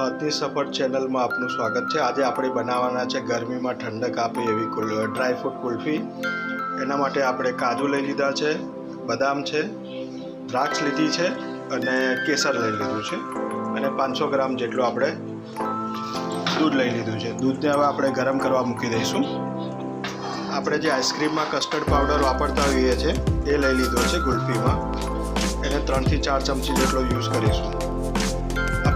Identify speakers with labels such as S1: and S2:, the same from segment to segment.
S1: સ્વાદની સફર ચેનલમાં આપનું સ્વાગત છે. આજે આપણે બનાવવાના છે ગરમીમાં ઠંડક આપે એવી ડ્રાયફ્રૂટ ડ્રાય ફ્રૂટ કુલ્ફી. એના માટે આપણે કાજુ લઈ લીધા છે, બદામ છે, દ્રાક્ષ લીધી છે અને કેસર લઈ લીધું છે. અને પાંચસો ગ્રામ જેટલું આપણે દૂધ લઈ લીધું છે. દૂધને હવે આપણે ગરમ કરવા મૂકી દઈશું. આપણે જે આઈસ્ક્રીમમાં કસ્ટર્ડ પાવડર વાપરતા હોઈએ છીએ એ લઈ લીધો છે કુલ્ફીમાં. એને ત્રણથી ચાર ચમચી જેટલો યુઝ કરીશું.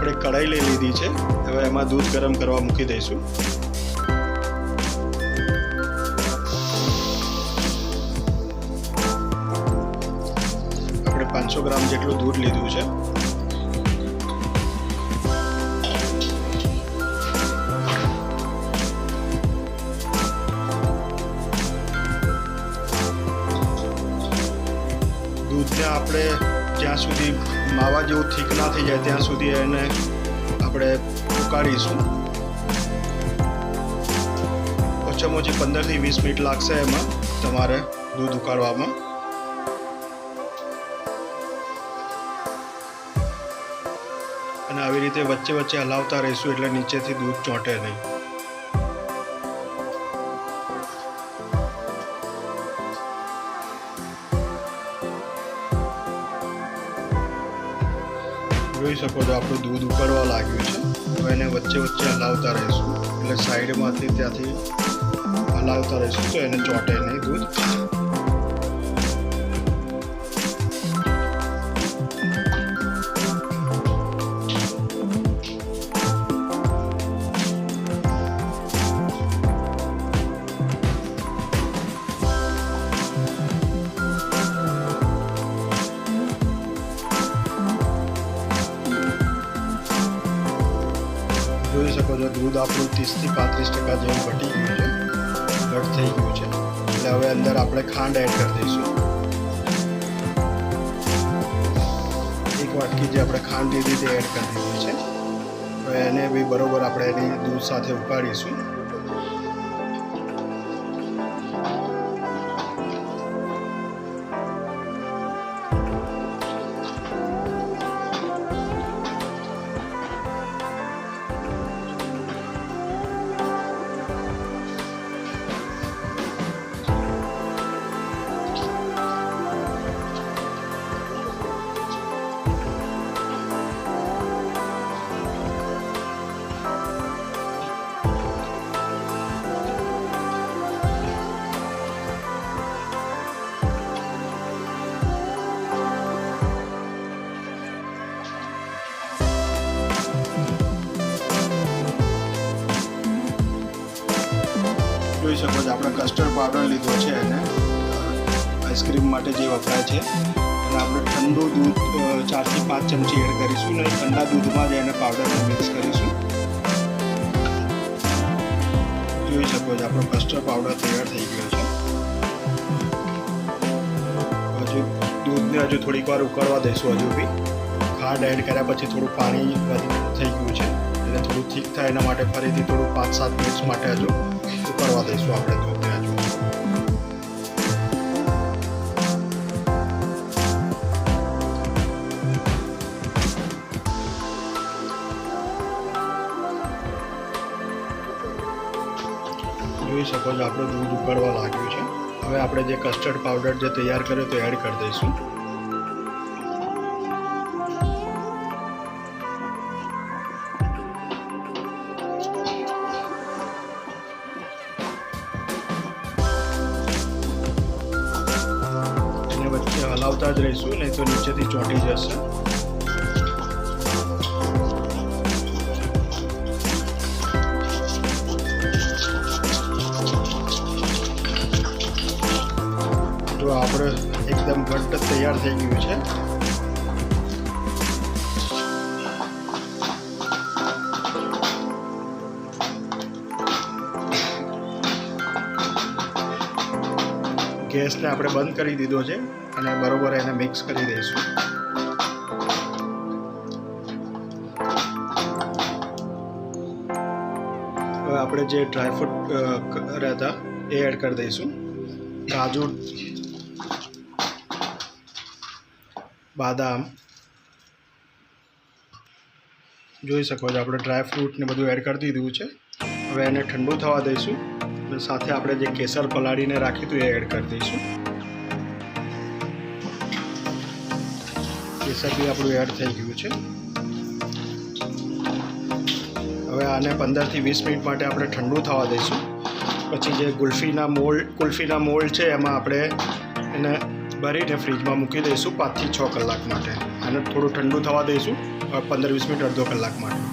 S1: આપણે કઢાઈ લઈ લીધી છે. હવે એમાં દૂધ ગરમ કરવા મૂકી દઈશું. આપણે પાંચસો ગ્રામ જેટલું દૂધ લીધું છે. આપણે જ્યાં સુધી માવા જેવું થીક ના થઈ જાય ત્યાં સુધી એને આપણે ઉકાળીશું. ઓછામાં ઓછી પંદરથી વીસ મિનિટ લાગશે એમાં તમારે દૂધ ઉકાળવામાં. અને આવી રીતે વચ્ચે વચ્ચે હલાવતા રહીશું એટલે નીચેથી દૂધ ચોંટે નહીં. જોઈ શકો છો, આપણું દૂધ ઉકળવા લાગ્યું છે. હવે એને વચ્ચે વચ્ચે હલાવતા રહીશું. એટલે સાઈડમાંથી ત્યાંથી હલાવતા રહીશું તો એને ચોંટે નહીં દૂધ. છો દૂધ આપણું ત્રીસથી પાંત્રીસ ટકા જેવું ઘટી ગયું છે. ઘટ થઈ ગયું છે. એટલે હવે અંદર આપણે ખાંડ એડ કરી દઈશું. એક વાટકી જે આપણે ખાંડ લીધી તે એડ કરી દીધી છે. હવે એને બી બરોબર આપણે એની દૂધ સાથે ઉકાળીશું. જોઈ શકો છો, આપણે કસ્ટર્ડ પાવડર લીધો છે એને આઈસ્ક્રીમ માટે જે વપરાય છે. અને આપણે ઠંડુ દૂધ ચારથી પાંચ ચમચી એડ કરીશું અને ઠંડા દૂધમાં જ એને પાવડરને મિક્સ કરીશું. જોઈ શકો છો, આપણો કસ્ટર્ડ પાવડર તૈયાર થઈ ગયો છે. હજુ દૂધને હજુ થોડીક વાર ઉકળવા દઈશું હજુ બી. ખાંડ એડ કર્યા પછી થોડું પાણી થઈ ગયું છે. એટલે થોડું ઠીક થાય એના માટે ફરીથી થોડું પાંચ સાત મિનિટ્સ માટે હજુ ઉકળવા દઈશું આપણે હજુ જોઈ શકો છો, આપણું દૂધ ઉકળવા લાગ્યું છે. હવે આપણે જે કસ્ટર્ડ પાવડર જે તૈયાર કર્યો તો એડ કરી દઈશું. વચ્ચે જ રહીશું, નહીં તો નીચેથી ચોંટી જશે. જો આપણે એકદમ ઘટ્ટ તૈયાર થઈ ગયું છે. ગેસને આપણે બંધ કરી દીધો છે અને બરોબર એને મિક્સ કરી દઈશું. હવે આપણે જે ડ્રાયફ્રૂટ કર્યા હતા એ એડ કરી દઈશું. કાજુ, બાદામ. જોઈ શકો છો, આપણે ડ્રાયફ્રૂટને બધું એડ કરી દીધું છે. હવે એને ઠંડુ થવા દઈશું. અને સાથે આપણે જે કેસર પલાળીને રાખ્યું હતું એ એડ કરી દઈશું. કેસર બી આપણું એડ થઈ ગયું છે. હવે આને પંદરથી વીસ મિનિટ માટે આપણે ઠંડુ થવા દઈશું. પછી જે ગુલ્ફીના મોલ્ડ, કુલ્ફીના મોલ્ડ છે, એમાં આપણે એને ભરીને ફ્રીજમાં મૂકી દઈશું પાંચથી છ કલાક માટે. આને થોડું ઠંડુ થવા દઈશું પંદર વીસ મિનિટ અડધો કલાક માટે.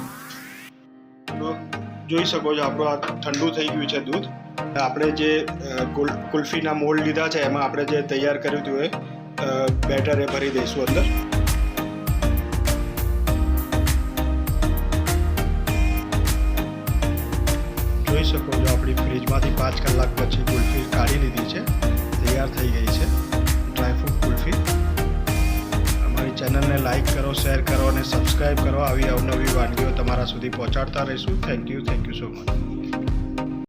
S1: જોઈ શકો છો, આપણું આ ઠંડુ થઈ ગયું છે દૂધ. આપણે જે કુલ્ફીના મોલ્ડ લીધા છે, એમાં આપણે જે તૈયાર કર્યું હતું એ બેટર એ ભરી દઈશું અંદર. જોઈ શકો છો, આપણી ફ્રીજમાંથી પાંચ કલાક પછી કુલ્ફી કાઢી લીધી છે, તૈયાર થઈ ગઈ છે ડ્રાયફ્રૂટ કુલ્ફી. અમારી ચેનલને લાઈક કરો, શેર કરો અને સબસ્ક્રાઈબ કરો, આવી અવનવી વાનગીઓ તમારા સુધી પહોંચાડતા રહીશું. Thank you thank you so much